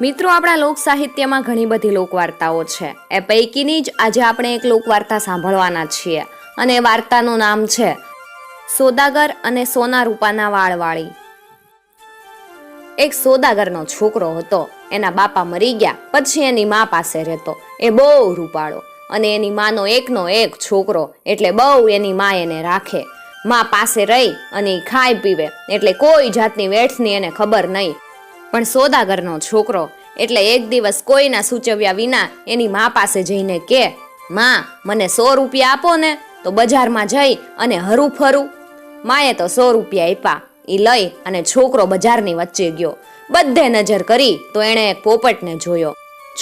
મિત્રો, આપણા લોક સાહિત્યમાં ઘણી બધી લોકવાર્તાઓ છે. એ પૈકીની જ આજે આપણે એક લોકવાર્તા સાંભળવાના છીએ અને વાર્તાનું નામ છે, સોદાગર અને સોના રૂપાના વાળવાળી. એક સોદાગરનો છોકરો હતો. એના બાપા મરી ગયા, પછી એની મા પાસે રહેતો. એ બહુ રૂપાળો અને એની માનો એકનો એક છોકરો, એટલે બહુ એની મા એને રાખે. મા પાસે રહી અને ખાય પીવે, એટલે કોઈ જાતની વેઠની એને ખબર નહીં. પણ સોદાગરનો છોકરો એટલે એક દિવસ કોઈના સૂચવ્યા વિના એની મા પાસે જઈને કે, માં, મને સો રૂપિયા આપો ને તો બજારમાં જઈ અને હરું ફરું. માએ તો સો રૂપિયા આપ્યા. એ લઈ અને છોકરો બજારની વચ્ચે ગયો. બધે નજર કરી તો એણે એક પોપટને જોયો.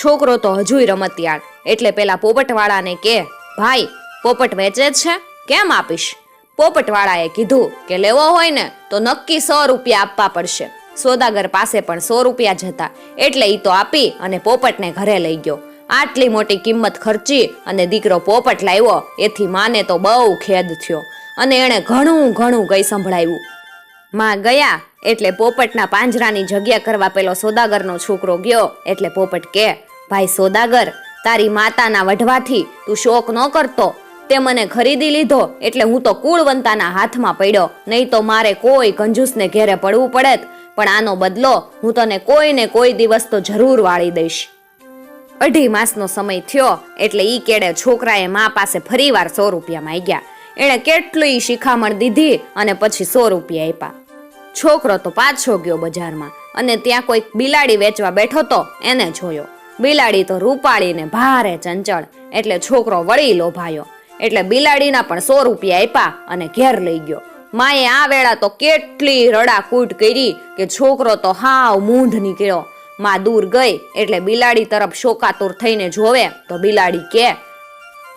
છોકરો તો હજુય રમતિયાળ. એટલે પેલા પોપટવાળાને કે, ભાઈ, પોપટ વેચે છે? કેમ આપીશ? પોપટવાળાએ કીધું કે, લેવો હોય ને તો નક્કી સો રૂપિયા આપવા પડશે. સોદાગર પાસે પણ સો રૂપિયા જ હતા. એટલે ઈ તો આપી અને પોપટને ઘરે લઈ ગયો. આટલી મોટી કિંમત ખર્ચી અને દીકરો પોપટ લાવ્યો, એથી માને તો બહુ ખેદ થયો. અને એણે ઘણું ઘણું ગઈ સંભળાવ્યું. માં ગયા એટલે પોપટના પાંજરાની જગ્યા કરવા પેલો સોદાગરનો છોકરો ગયો. એટલે પોપટ કે, ભાઈ સોદાગર, તારી માતાના વઢવાથી તું શોક ન કરતો. તે મને ખરીદી લીધો, એટલે હું તો કુળવંતાના હાથમાં પડ્યો. નહીં તો મારે કોઈ કંજૂસને ઘેરે પડવું પડેત. પણ આનો બદલો હું તને કોઈને કોઈ દિવસ તો જરૂર વાળી દઈશ. અઢી માસનો સમય થયો એટલે ઈ કેડે છોકરાએ મા પાસે ફરીવાર સો રૂપિયા માંગ્યા. એણે કેટલી શિખામણ દીધી અને પછી સો રૂપિયા આપ્યા. છોકરો તો પાછો ગયો બજારમાં અને ત્યાં કોઈક બિલાડી વેચવા બેઠો તો એને જોયો. બિલાડી તો રૂપાળી ને ભારે ચંચળ એટલે છોકરો વળી લોભાયો. એટલે બિલાડીના પણ સો રૂપિયા આપ્યા અને ઘેર લઈ ગયો. માએ આ વેળા તો કેટલી રડાકૂટ કરી કે છોકરો તો હાવ મૂંઢ નીકળ્યો. માં દૂર ગઈ એટલે બિલાડી તરફ શોકાતુર થઈને જોવે, તો બિલાડી કે,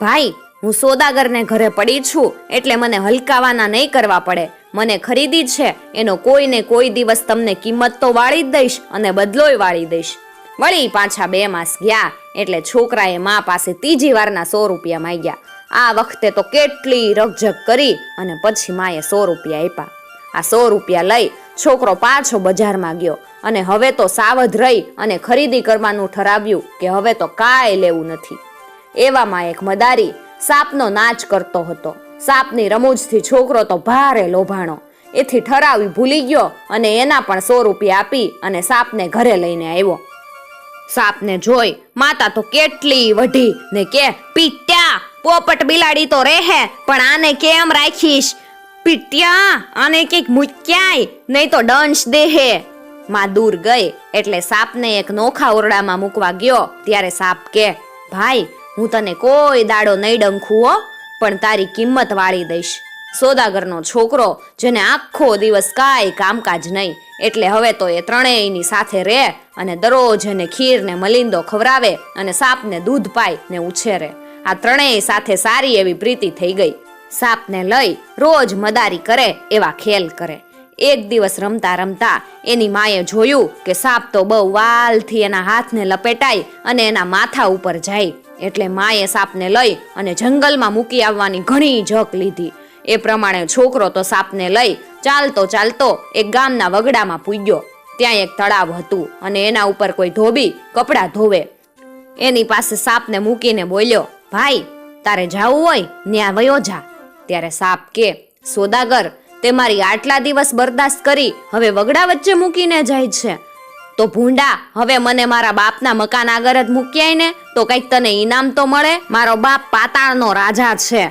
ભાઈ, હું સોદાગરને ઘરે પડી છું એટલે મને હલકાવાના નહીં કરવા પડે. મને ખરીદી છે, એનો કોઈને કોઈ દિવસ તમને કિંમત તો વાળી જ દઈશ અને બદલોય વાળી દઈશ. વળી પાછા બે માસ ગયા એટલે છોકરાએ મા પાસે ત્રીજી વારના સો રૂપિયા માંગ્યા. આ વખતે તો કેટલી રકઝક કરી અને પછી માએ સો રૂપિયા આપ્યા. આ સો રૂપિયા લઈ છોકરો પાછો બજારમાં ગયો અને હવે તો સાવધ રહી અને ખરીદી કરવાનું ઠરાવ્યું કે હવે તો કાંઈ લેવું નથી. એવામાં એક મદારી સાપનો નાચ કરતો હતો. સાપની રમૂજથી છોકરો તો ભારે લોભાણો. એથી ઠરાવી ભૂલી ગયો અને એના પણ સો રૂપિયા આપી અને સાપને ઘરે લઈને આવ્યો. સાપને જોઈ માતા તો કેટલી વઢી ને કે, પીટ્યા પોપટ બિલાડી તો રહે, પણ આને કેમ રાખીશ? પીટ્યા, આને કંઈક મૂક્યાય, નહીં તો ડંશ દેહે. માં દૂર ગઈ, એટલે સાપને એક નોખા ઓરડામાં મૂકવા ગયો. ત્યારે સાપ કે, ભાઈ, હું તને કોઈ દાડો નહીં ડંખું હો, પણ તારી કિંમત વાળી દઈશ. સોદાગરનો છોકરો, જેને આખો દિવસ કાંઈ કામકાજ નહીં, એટલે હવે તો એ ત્રણેયની સાથે રહે અને દરરોજ એને ખીર ને મલિંદો ખવરાવે અને સાપને દૂધ પાય ને ઉછેરે. આ ત્રણેય સાથે સારી એવી પ્રીતિ થઈ ગઈ. સાપને લઈ રોજ મદારી કરે એવા ખેલ કરે. એક દિવસ રમતા રમતા એની માએ જોયું કે સાપ તો બહુ વાલથી એના હાથને લપેટાય અને એના માથા ઉપર જાય. એટલે માએ સાપને લઈ અને જંગલમાં મૂકી આવવાની ઘણી જક લીધી. એ પ્રમાણે છોકરો તો સાપને લઈ ચાલતો ચાલતો એક ગામના વગડામાં પૂગ્યો. ત્યાં એક તળાવ હતું અને એના ઉપર કોઈ ધોબી કપડાં ધોવે. એની પાસે સાપને મૂકીને બોલ્યો ભાઈ, તારે જાવું હોય, ન્યા વયો જા. ત્યારે સાપ કે, સોદાગર, તે મારી આટલા દિવસ બરદાસ્ત કરી હવે વગડા વચ્ચે મૂકીને જાય છે. તો ભૂંડા, હવે મને મારા બાપના મકાન આગળ જ મૂક્યાય ને, તો કંઈક તને ઈનામ તો મળે? મારો બાપ પાતાળનો રાજા છે.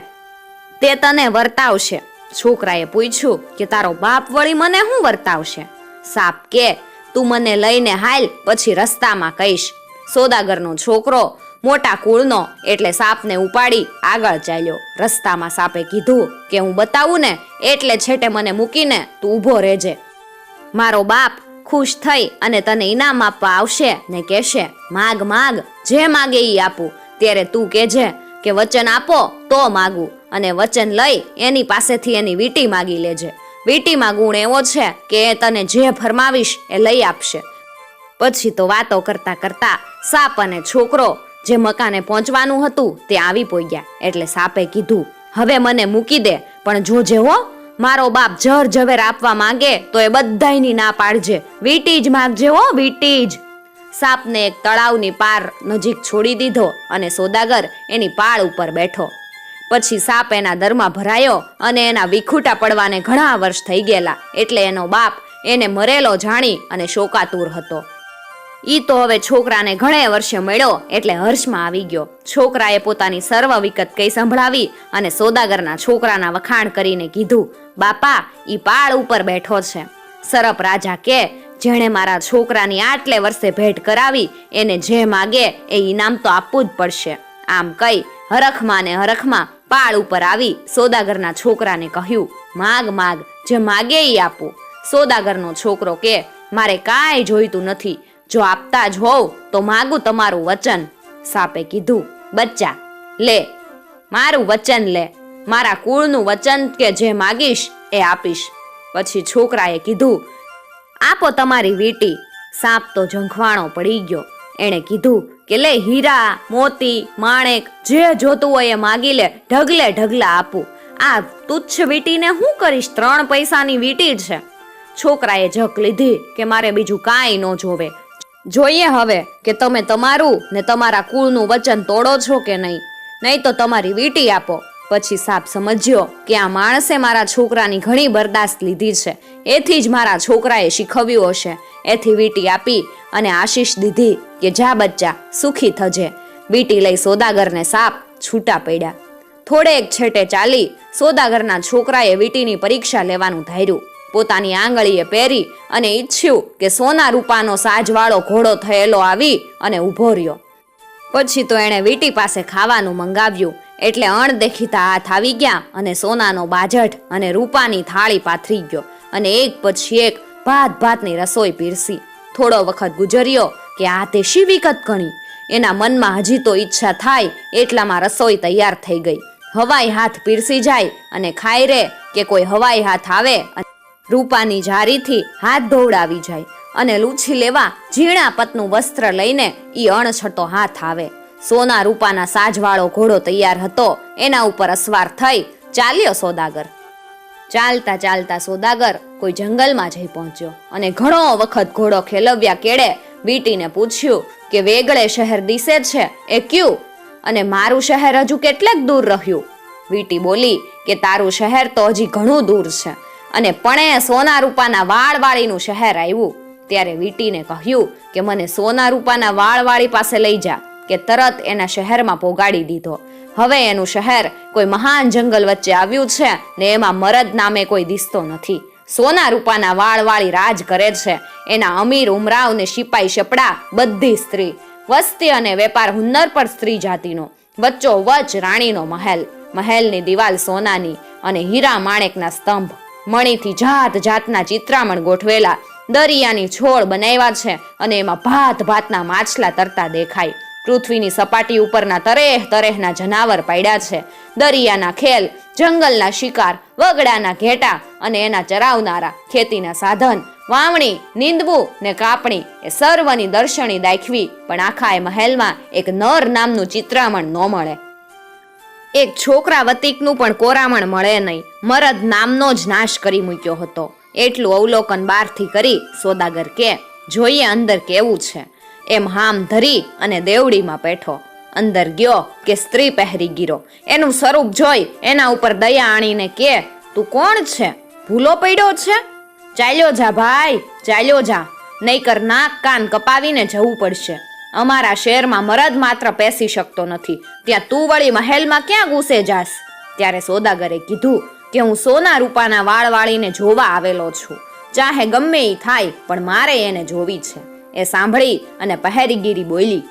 તે તને વર્તાવશે. છોકરાએ પૂછ્યું કે, તારો બાપ વળી મને શું વર્તાવશે? સાપ કે, તું મને લઈને હાલ, પછી રસ્તામાં કહીશ. સોદાગરનો છોકરો મોટા કુળનો એટલે સાપને ઉપાડી આગળ ચાલ્યો. રસ્તામાં સાપે કીધું કે હું બતાવું ને એટલે છેટે મને મૂકીને તું ઊભો રહેજે. મારો બાપ ખુશ થઈ અને તને ઇનામ આપવા આવશે ને કહેશે, માગ માગ, જે માગે એ આપું. ત્યારે તું કહેજે કે વચન આપો તો માગું અને વચન લઈ એની પાસેથી એની વીટી માગી લેજે. વીટીમાં ગુણ એવો છે કે એ તને જે ફરમાવીશ એ લઈ આપશે. પછી તો વાતો કરતા કરતા સાપ અને છોકરો જે મકાને પહોંચવાનું હતું તે આવી પોગ્યા. એટલે સાપે કીધું, હવે મને મૂકી દે, પણ જોજે હો, મારો બાપ જર ઝવેર આપવા માંગે તો એ બધાયની ના પાડજે. વીટી જ માગજે હો, વીટી જ. સાપને એક તળાવની પાર નજીક છોડી દીધો અને સોદાગર એની પાળ ઉપર બેઠો. પછી સાપ એના દરમાં ભરાયો અને એના વિખૂટા પડવાને ઘણા વર્ષ થઈ ગયેલા. એટલે એનો બાપ એને મરેલો જાણી અને શોકાતુર હતો. ઈ તો હવે છોકરાને ઘણે વર્ષે મળ્યો એટલે હર્ષમાં આવી ગયો. છોકરાએ પોતાની સર્વ વિકત કઈ સંભળાવી અને સોદાગરના છોકરાના વખાણ કરીને કીધું, બાપા, ઈ પાળ ઉપર બેઠો છે. સરપ રાજા કે, જેણે મારા છોકરાની આટલે વર્ષે ભેટ કરાવી, એને જે માગે એ ઇનામ તો આપવું જ પડશે. આમ કઈ હરખમાં ને હરખમાં પાળ ઉપર આવી સોદાગરના છોકરાને કહ્યું, માગ માગ, જે માગે ઈ આપું. સોદાગરનો છોકરો કે, મારે કાંઈ જોઈતું નથી. જો આપતા જ હોવ તો માગું તમારું વચન. સાપે કીધું, બચ્ચા, લે, મારું વચન લે. મારા કુળનું વચન કે જે માગીશ એ આપીશ. પછી છોકરાએ કીધું, આપો તમારી વીટી. સાપ તો ઝંખવાણો પડી ગયો. એણે કીધું કે, લે, હીરા, મોતી, માણેક, જે જોતું હોય એ માગી લે, ઢગલે ઢગલા આપું. આ તુચ્છ વીટીને હું કરીશ? ત્રણ પૈસાની વીટી છે. છોકરાએ જક લીધી કે, મારે બીજું કાંઈ ન જોવે. જોઈએ હવે કે તમે તમારું ને તમારા કુળનું વચન તોડો છો કે નહીં. નહીં તો તમારી વીટી આપો. પછી સાપ સમજ્યો કે આ માણસે મારા છોકરાની ઘણી બરદાસ્ત લીધી છે. એથી જ મારા છોકરાએ શીખવ્યું હશે. એથી વીટી આપી અને આશીષ દીધી કે જા બચ્ચા, સુખી થજે. વીટી લઈ સોદાગરને સાપ છૂટા પડ્યા. થોડેક છેટે ચાલી સોદાગરના છોકરાએ વીટીની પરીક્ષા લેવાનું ધાર્યું. પોતાની આંગળીએ પહેરી અને ઈચ્છ્યું કે સોના રૂપાનો સાજવાળો ઘોડો થયેલો આવી અને ઊભો રહ્યો. પછી તો એણે વીટી પાસે ખાવાનું મંગાવ્યું. એટલે અણદેખીતા હાથ આવી ગયા અને સોનાનો બાજટ અને રૂપાની થાળી પાથરી ગયો અને એક પછી એક ભાત ભાતની રસોઈ પીરસી. થોડો વખત ગુજર્યો કે આ તે શી વિકત ગણી? એના મનમાં હજી તો ઈચ્છા થાય એટલામાં રસોઈ તૈયાર થઈ ગઈ. હવાઈ હાથ પીરસી જાય અને ખાઈ રે કે કોઈ હવાઈ હાથ આવે રૂપાની જારીથી હાથ ધોવડાવી જાય અને લૂછી લેવા ઝીણા પતનું વસ્ત્ર લઈને ઈ અણછતો હાથ આવે. સોના રૂપાના સાજવાળો ઘોડો તૈયાર હતો. એના ઉપર અસવાર થઈ ચાલ્યો સોદાગર. ચાલતા ચાલતા સોદાગર કોઈ જંગલમાં જઈ પહોંચ્યો અને ઘણો વખત ઘોડો ખેલવ્યા કેડે વીટીને પૂછ્યું કે વેગળે શહેર દિશે છે? એ ક્યું? અને મારું શહેર હજુ કેટલેક દૂર રહ્યું? વીટી બોલી કે તારું શહેર તો હજી ઘણું દૂર છે. અને પણે સોના રૂપાના વાળવાળીનું શહેર આવ્યું. ત્યારે વીટીને કહ્યું કે મને સોના રૂપાના વાળવાળી પાસે લઈ જા, કે તરત એના શહેરમાં પોગાડી દીધો. હવે એનું શહેર કોઈ મહાન જંગલ વચ્ચે આવ્યું છે ને એમાં મરદ નામે કોઈ દિસતો નથી. સોના રૂપાના વાળવાળી રાજ કરે છે, એના અમીર ઉમરાવ ને સિપાઈ શપડા, બધી સ્ત્રી. વસ્તી અને વેપાર હુન્નર પર સ્ત્રી જાતિનો વચ્ચો વચ રાણીનો મહેલ. મહેલની દિવાલ સોનાની અને હીરા માણેકના સ્તંભ. મણીથી જાત જાતના ચિત્રામણ ગોઠવેલા. દરિયાની છોડ બનાવ્યા છે અને એમાં ભાત ભાતના માછલા તરતા દેખાય. પૃથ્વીની સપાટી ઉપરના તરેહ તરેહના જનાવર પાડ્યા છે. દરિયાના ખેલ, જંગલના શિકાર, વગડાના ઘેટા અને એના ચરાવનારા, ખેતીના સાધન, વાવણી, નીંદવું ને કાપણી એ સર્વની દર્શની દાખવી. પણ આખા એ મહેલમાં એક નર નામનું ચિત્રામણ ન મળે. એક છોકરા વતીકનું પણ કોરામણ મળે નહીં. મરદ નામનો જ નાશ કરી મૂક્યો હતો. એટલું અવલોકન બહારથી કરી સોદાગર કે, જોઈએ અંદર કેવું છે. એમ હામ ધરી અને દેવડીમાં બેઠો. અંદર ગયો કે સ્ત્રી પહેરી ગીરો. એનું સ્વરૂપ જોઈ એના ઉપર દયા આણીને કે, તું કોણ છે? ભૂલો પડ્યો છે? ચાલ્યો જા ભાઈ, ચાલ્યો જા. નહીકર નાક કાન કપાવીને જવું પડશે. અમારા શહેરમાં મરદ માત્ર પેસી શકતો નથી. ત્યાં તું વળી મહેલમાં ક્યાં ઘૂસે જાસ ત્યારે સોદાગરે કીધું કે હું સોના રૂપાના વાળ વાળીને જોવા આવેલો છું. ચાહે ગમે એ થાય, પણ મારે એને જોવી છે. એ સાંભળી અને પહેરીગીરી બોલી,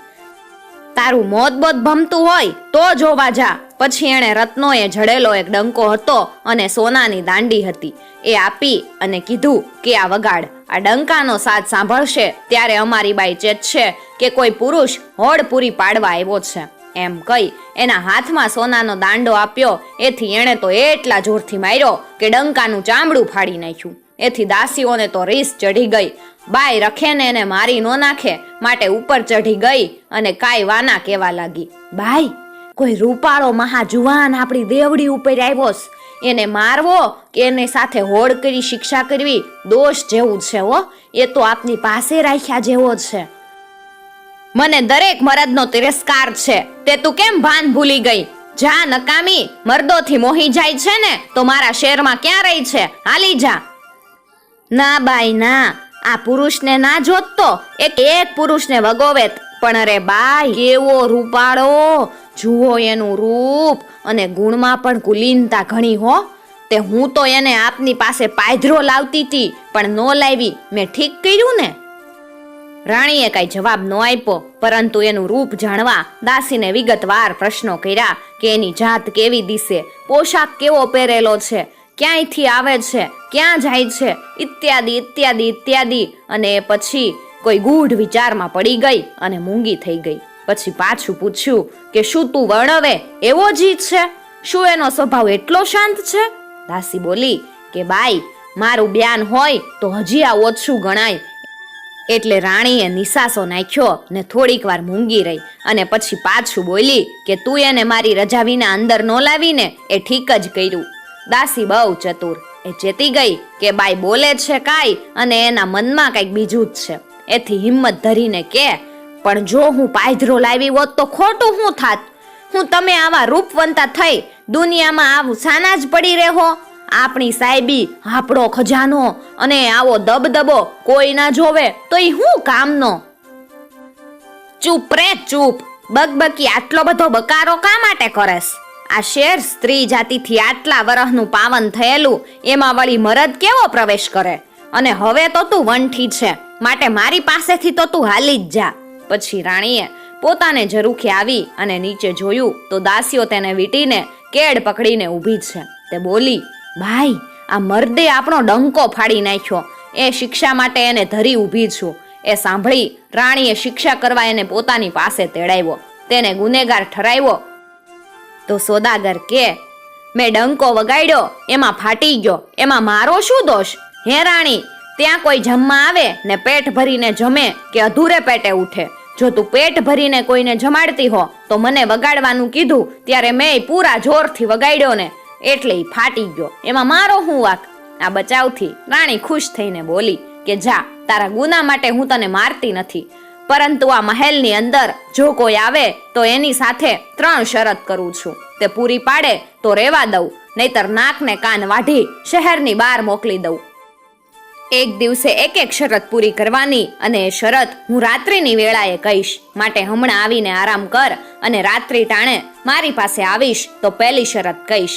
તારું મોત બોત ભમતું હોય તો જોવા જા. પછી એણે રત્નોએ જડેલો એક ડંકો હતો અને સોનાની દાંડી હતી. એ આપી અને કીધું કે, આ વગાડ આ ડંકાનો સાથ સાંભળશે ત્યારે અમારી બાઈ ચેતશે કે કોઈ પુરુષ હોડ પૂરી પાડવા આવ્યો છે. એમ કહી એના હાથમાં સોનાનો દાંડો આપ્યો. એથી એણે તો એટલા જોરથી માર્યો કે ડંકાનું ચામડું ફાડી નાખ્યું. એથી દાસીઓને તો રીસ ચઢી ગઈ. બાઈ રખે ને એને મારી નો નાખે, માટે ઉપર ચઢી ગઈ અને કાંઈ વાના કહેવા લાગી. બાઈ, કોઈ રૂપાળો મહાજુવાન આપણી દેવડી ઉપર આવ્યો. એને મારવો કે એની સાથે હોડ કરી શિક્ષા કરવી, દોષ જેવું છે, હો. એ તો આપની પાસે રાખ્યા જેવો છે. મને દરેક મરદનો તિરસ્કાર છે. તે તું કેમ ભાન ભૂલી ગઈ? જા, નકામી. મર્દોથી મોહી જાય છે ને, તો મારા શેરમાં ક્યાં રહી છે? હાલી જા. ના, બાઈ, ના. આ પુરુષને ના જોતતો એક એક પુરુષને વગોવેત પણ અરે બાઈ કેવો રૂપાળો. જુઓ એનું રૂપ અને ગુણમાં પણ કુલીનતા ઘણી હો. તે હું તો એને આપની પાસે પાયધરો લાવતી હતી પણ નો લાવી. મેં ઠીક કર્યું ને? રાણીએ કઈ જવાબ ન આપ્યો, પરંતુ એનું રૂપ જાણવા દાસીને વિગતવાર પ્રશ્નો કર્યા કે એની જાત કેવી દિશે, પોશાક કેવો પહેરેલો છે, ક્યાંયથી આવે છે, ક્યાં જાય છે, ઇત્યાદિ ઇત્યાદિ ઇત્યાદિ. અને પછી કોઈ ગૂઢ વિચારમાં પડી ગઈ અને મૂંગી થઈ ગઈ. પછી પાછું પૂછ્યું કે શું તું વર્ણવે? એવો જીત છે? શું એનો સ્વભાવ એટલો શાંત છે? દાસી બોલી કે બાઈ, મારું બ્યાન હોય તો હજી આ ઓછું ગણાય. એટલે રાણીએ નિસાસો નાખ્યો ને થોડીક વાર મૂંગી રહી અને પછી પાછું બોલી કે તું એને મારી રજા વિના અંદર ન લાવીને એ ઠીક જ કર્યું. દાસી બહુ ચતુર. એ ચેતી ગઈ કે બાઈ બોલે છે કાંઈ અને એના મનમાં કંઈક બીજું જ છે. એથી હિંમત ધરીને કે, પણ જો હું પાયધરો લાવી હોત તો ખોટું હું થાત. હું તમે આવા રૂપવંતા થઈ દુનિયામાં આવું સાના જ પડી રહેો આપણી સાહેબી આપણો ખજાનો અને આવો દબદબો કોઈ ના જોવે તો એ હું કામનો? ચૂપ રે, ચૂપ. બકબકી આટલો બધો બકારો કા માટે કરેસ? આ શેર સ્ત્રી જાતિથી આટલા વરહનું પાવન થયેલું, એમાં વળી મરદ કેવો પ્રવેશ કરે? અને હવે તો તું વંઠી છે. માટે મારી પાસેથી તો તું હાલી જ જા. પછી રાણીએ પોતાને જરૂખે આવી અને નીચે જોયું તો દાસીઓ તેને વીટીને કેડ પકડીને ઊભી છે. તે બોલી, ભાઈ, આ મર્દે આપણો ડંકો ફાડી નાખ્યો. એ શિક્ષા માટે એને ધરી ઊભી છું. એ સાંભળી રાણીએ શિક્ષા કરવા એને પોતાની પાસે તેડાવ્યો. તેને ગુનેગાર ઠરાવ્યો. તો સોદાગર કે, મેં ડંકો વગાડ્યો, એમાં ફાટી ગયો. એમાં મારો શું દોષ? હે રાણી ત્યાં કોઈ જમવા આવે ને પેટ ભરીને જમે કે અધૂરે પેટે ઉઠે. જો તું પેટ ભરીને કોઈને જમાડતી હો, તો મને વગાડવાનું કીધું, ત્યારે મેં પૂરા જોરથી વગાડ્યો ને એટલે ફાટી ગયો. એમાં મારો હું વાક? આ બચાવથી રાણી ખુશ થઈને બોલી કે, જા, તારા ગુના માટે હું તને મારતી નથી. પરંતુ આ મહેલની અંદર જો કોઈ આવે, તો એની સાથે ત્રણ શરત કરું છું. તે પૂરી પાડે તો રેવા દઉં, નહીતર નાકને કાન વાઢી શહેરની બહાર મોકલી દઉં. એક દિવસે એક એક શરત પૂરી કરવાની અને એ શરત હું રાત્રિની વેળાએ કહીશ. માટે હમણાં આવીને આરામ કર અને રાત્રિ ટાણે મારી પાસે આવીશ તો પહેલી શરત કહીશ.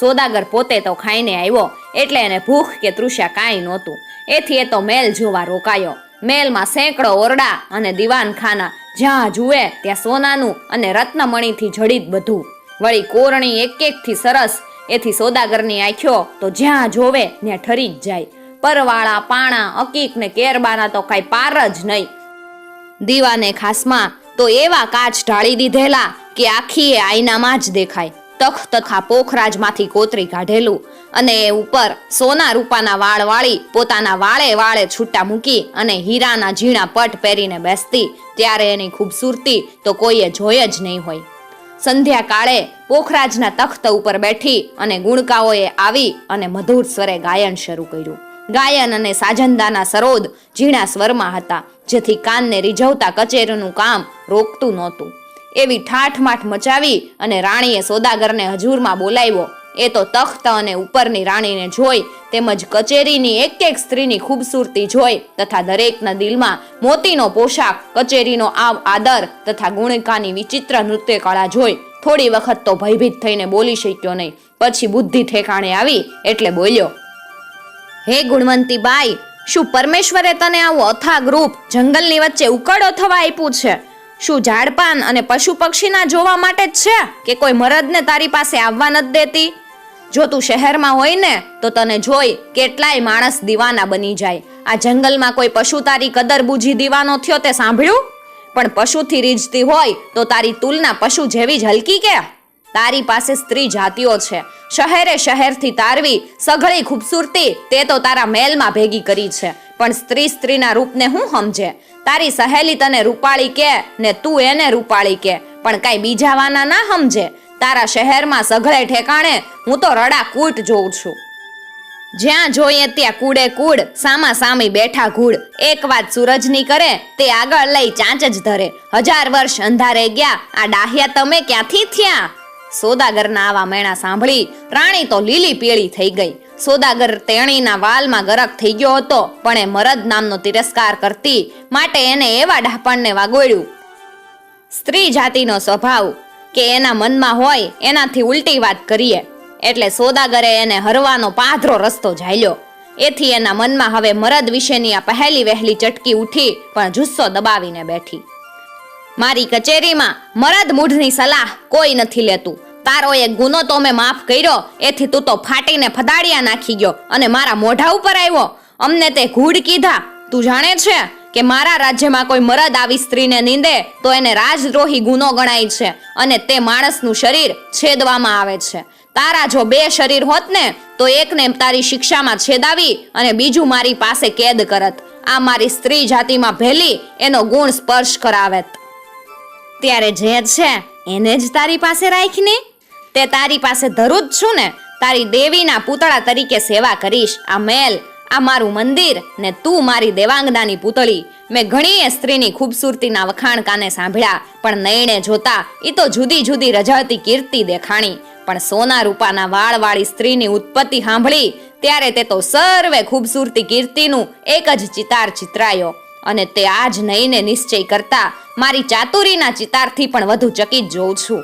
સોદાગર પોતે તો ખાઈને આવ્યો, એટલે એને ભૂખ કે તૃષા કાંઈ નહોતું. એથી એ તો મેલ જોવા રોકાયો. મેલમાં સેંકડો ઓરડા અને દીવાનખાના જ્યાં જુએ ત્યાં સોનાનું અને રત્નમણીથી જડિત બધું. વળી કોરણી એક એકથી સરસ, એથી સોદાગરની આંખ્યો તો જ્યાં જોવે ત્યાં ઠરી જ જાય. પરવાળા પાણા, અકીક ને કેરબાના તો કાંઈ પાર જ નહીં. દીવાને ખાસમાં તો એવા કાચ ઢાળી દીધેલા કે આખી એ આઈનામાં જ દેખાય. તખ તથા પોખરાજમાંથી કોતરી કાઢેલું અને એ ઉપર સોના રૂપાના વાળ વાળી પોતાના વાળે વાળે છૂટા મૂકી અને હીરાના ઝીણા પટ પહેરીને બેસતી. ત્યારે એની ખૂબસૂરતી તો કોઈએ જોઈ જ નહીં હોય. સંધ્યા કાળે પોખરાજના તખ્ત ઉપર બેઠી અને ગુણકાઓએ આવી અને મધુર સ્વરે ગાયન શરૂ કર્યું. ગાયન અને સાજંદાના સરોદ ઝીણા સ્વરમાં હતા, જેથી કાનને રીઝવતા કચેરીનું કામ રોકતું નહોતું. એવી ઠાઠમાઠ મચાવી અને રાણીએ સોદાગરને હજુરમાં બોલાવ્યો. એ તો તખ્ત અને ઉપરની રાણીને જોઈ, તેમજ કચેરીની એક એક સ્ત્રીની ખૂબસૂરતી જોઈ, તથા દરેકના દિલમાં મોતીનો પોશાક, કચેરીનો આવ આદર તથા ગુણિકાની વિચિત્ર નૃત્ય કળા જોઈ. થોડી વખત તો ભયભીત થઈને બોલી શક્યો નહીં. પછી બુદ્ધિ ઠેકાણે આવી એટલે બોલ્યો હે ગુણવંતી બાઈ શું પરમેશ્વરે તને આવું અથાગ રૂપ જંગલની વચ્ચે ઉકળો થવા આપ્યું છે? શું ઝાડપાન અને પશુ પક્ષીના જોવા માટે જ છે કે કોઈ મરદને તારી પાસે આવવા નથી દેતી? જો તું શહેરમાં હોય ને, તો તને જોઈ કેટલાય માણસ દીવાના બની જાય. આ જંગલમાં કોઈ પશુ તારી કદર બુજી દીવાનો થયો તે સાંભળ્યું? પણ પશુથી રીઝતી હોય તો તારી તુલના પશુ જેવી જ હલકી કે? તારી પાસે સ્ત્રી જાતિઓ છે. શહેરે શહેરથી તારવી સઘળી ખૂબસૂરતી તે તો તારા મેલમાં ભેગી કરી છે. પણ સ્ત્રી સ્ત્રીના રૂપને હું સમજે? તારી સહેલી તને રૂપાળી કે ને તું એને રૂપાળી કે? પણ કાંઈ બીજા વાના ના સમજે? તારા શહેરમાં સઘળે ઠેકાણે હું તો રડા કૂટ જોઉં છું. જ્યાં જોઈએ ત્યાં કૂડે કૂડ, સામા સામી બેઠા ઘૂડ એક વાત સૂરજની કરે, તે આગળ લઈ ચાંચ જ ધરે. હજાર વર્ષ અંધારે ગયા, આ ડાહ્યા તમે ક્યાંથી થયા? સોદાગરના આવા મેણા સાંભળી રાણી તો લીલી પીળી થઈ ગઈ. સોદાગર તેણીના વાલમાં ગરક થઈ ગયો હતો, પણ એ મરદ નામનો તિરસ્કાર કરતી માટે એને એવા ડાપણને વાગોળ્યું. સ્ત્રી જાતિનો સ્વભાવ કે એના મનમાં હોય એનાથી ઉલટી વાત કરીએ, એટલે સોદાગરે એને હરવાનો પાધરો રસ્તો ઝાલ્યો. એથી એના મનમાં હવે મરદ વિશેની આ પહેલી વહેલી ચટકી ઉઠી, પણ જુસ્સો દબાવીને બેઠી. મારી કચેરીમાં મરદ મૂઢની સલાહ કોઈ નથી લેતું. તારો એક ગુનો તો મેં માફ કર્યો, એથી તું તો ફાટીને ફદાડિયા નાખી ગયો અને મારા મોઢા ઉપર આવ્યો. અમને તે ઘૂડ કીધા. તું જાણે છે કે મારા રાજ્યમાં કોઈ મરદ આવી સ્ત્રીને નીંદે તો એને રાજદ્રોહી ગુનો ગણાય છે અને તે માણસનું શરીર છેદવામાં આવે છે. તારા જો બે શરીર હોત ને, તો એકને તારી શિક્ષામાં છેદાવી અને બીજું મારી પાસે કેદ કરત. આ મારી સ્ત્રી જાતિમાં ભેલી, એનો ગુણ સ્પર્શ કરાવેત. ત્યારે જે છે, એને જ તારી પાસે રાખીને? તે તારી પાસે ધરું જ છું ને, તારી દેવીના પૂતળા તરીકે સેવા કરીશ. આ મેલ, આ મારું મંદિર ને તું મારી દેવાંગનાની પૂતળી. મેં ઘણી સ્ત્રીની ખૂબસૂરતીના વખાણ કાને સાંભળ્યા, પણ નયણે જોતા એ તો જુદી જુદી રજળતી કીર્તિ દેખાણી. પણ સોના રૂપાના વાળવાળી સ્ત્રીની ઉત્પત્તિ સાંભળી, ત્યારે તે તો સર્વે ખૂબસૂરતી કીર્તિનું એક જ ચિતાર ચિતરાયો. અને તે આજ નહીંને નિશ્ચય કરતા મારી ચાતુરીના ચિતારથી પણ વધુ ચકિત જોઉં છું.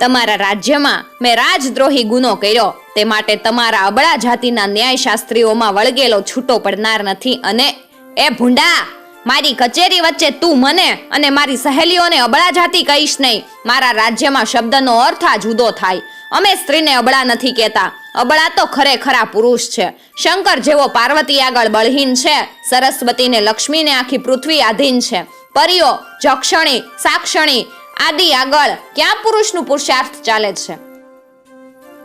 તમારા રાજ્યમાં મેં રાજદ્રોહી ગુનો કર્યો. તે માટે તમારા અબળા જાતિના ન્યાયશાસ્ત્રીઓમાં વળગેલો છૂટો પડનાર નથી અને એ ભૂંડા, મારી કચેરી વચ્ચે તું મને અને મારી સહેલીઓને અબળા જાતિ કહીશ નહીં. મારા રાજ્યમાં શબ્દનો અર્થ આ જુદો થાય. અમે સ્ત્રીને અબળા નથી કહેતા. અબળા તો ખરેખરા પુરુષ છે. શંકર જેવો પાર્વતી આગળ બળહીન છે. સરસ્વતીને લક્ષ્મીને આખી પૃથ્વી આધીન છે. પરીઓ જક્ષણી, સાક્ષણી આદિ આગળ ક્યાં પુરુષનું પુરુષાર્થ ચાલે છે?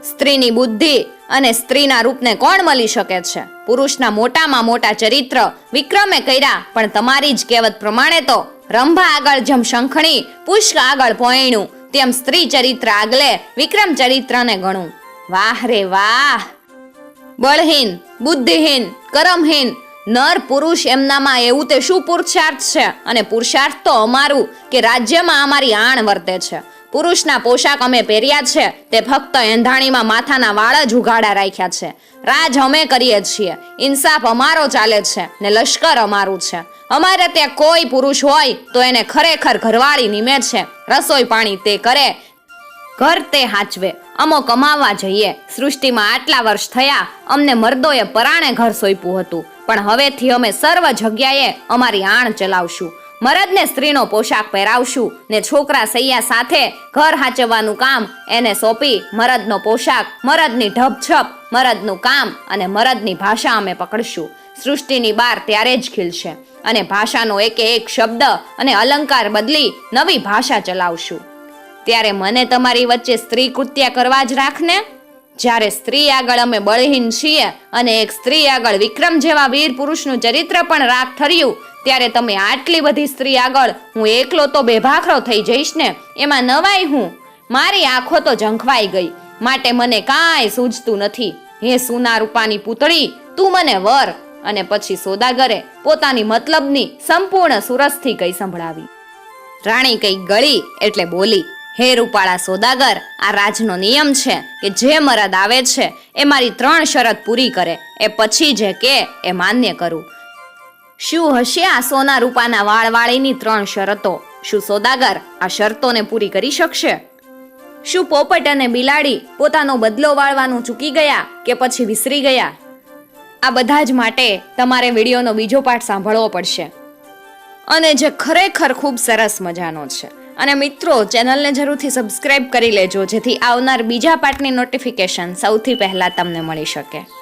સ્ત્રીની બુદ્ધિ અને સ્ત્રીના રૂપને કોણ મળી શકે છે? પુરુષના મોટામાં મોટા ચરિત્ર વિક્રમે કર્યા, પણ તમારી જ કહેવત પ્રમાણે તો રંભા આગળ જેમ શંખણી પુષ્ક આગળ પોયણું, તેમ સ્ત્રી ચરિત્ર આગલે વિક્રમ ચરિત્રને ગણું. વાહ રે વાહ. બળહીન, બુદ્ધિહીન, કરમહીન, નર પુરુષ એમનામાં એવું તે શું પુરુષાર્થ છે અને પુરુષાર્થ તો અમારું કે રાજ્યમાં અમારી આણ વર્તે છે. પુરુષના પોશાક અમે પહેર્યા છે, તે ફક્ત એંધાણીમાં માથાના વાળ જ ઉઘાડા રાખ્યા છે. રાજ અમે કરીએ છીએ, ઇન્સાફ અમારો ચાલે છે ને લશ્કર અમારું છે. અમારે ત્યાં કોઈ પુરુષ હોય તો એને ખરેખર ઘરવાળી નિમે છે. રસોઈ પાણી તે કરે, ઘર તે હાચવે. અમો કમાવા જઈએ. સૃષ્ટિમાં આટલા વર્ષ થયા, અમને મર્દોએ પરાણે ઘર સોંપ્યું હતું. પણ હવેથી અમે સર્વ જગ્યાએ અમારી આણ ચલાવશું. મરદને સ્ત્રીનો પોશાક પહેરાવશું ને છોકરા સૈયા સાથે ઘર હાચવવાનું કામ એને સોંપી મરદનો પોશાક, મરદની ઢપછપ મરદનું કામ અને મરદની ભાષા અમે પકડશું. સૃષ્ટિની બાર ત્યારે જ ખીલશે અને ભાષાનો એકે એક શબ્દ અને અલંકાર બદલી નવી ભાષા ચલાવશું. ત્યારે મને તમારી વચ્ચે સ્ત્રી કૃત્ય કરવા જ રાખને. જ્યારે સ્ત્રી આગળ અમે બળહીન છીએ અને એક સ્ત્રી આગળ વિક્રમ જેવા વીર પુરુષનું ચરિત્ર પણ રાખ ઠર્યું, ત્યારે તમે આટલી બધી સ્ત્રી આગળ હું એકલો તો બેભાખરો થઈ જઈશ ને. એમાં નવાઈ હું? મારી આંખો તો ઝંખવાઈ ગઈ. માટે મને કાંઈ સૂઝતું નથી. હે સુના રૂપાની પૂતળી, તું મને વર. અને પછી સોદાગરે પોતાની મતલબની સંપૂર્ણ સુરસથી કઈ સંભળાવી. રાણી કઈ ગળી એટલે બોલી હે રૂપાળા સોદાગર, આ રાજનો નિયમ છે કે જે મરદ આવે છે, એ મારી ત્રણ શરત પૂરી કરે, એ પછી જે કે, એ માન્ય કરું. શું હશે આ સોના રૂપાના વાળવાળીની ત્રણ શરતો? શું સોદાગર આ શરતોને પૂરી કરી શકશે? શું પોપટ અને બિલાડી પોતાનો બદલો વાળવાનું ચૂકી ગયા કે પછી વિસરી ગયા? આ બધા જ માટે તમારે વિડીયોનો બીજો પાઠ સાંભળવો પડશે. અને જે ખરેખર ખૂબ સરસ મજાનો છે. અને મિત્રો, ચેનલને જરૂરથી સબસ્ક્રાઈબ કરી લેજો, જેથી આવનાર બીજા પાર્ટની નોટિફિકેશન સૌથી પહેલાં તમને મળી શકે.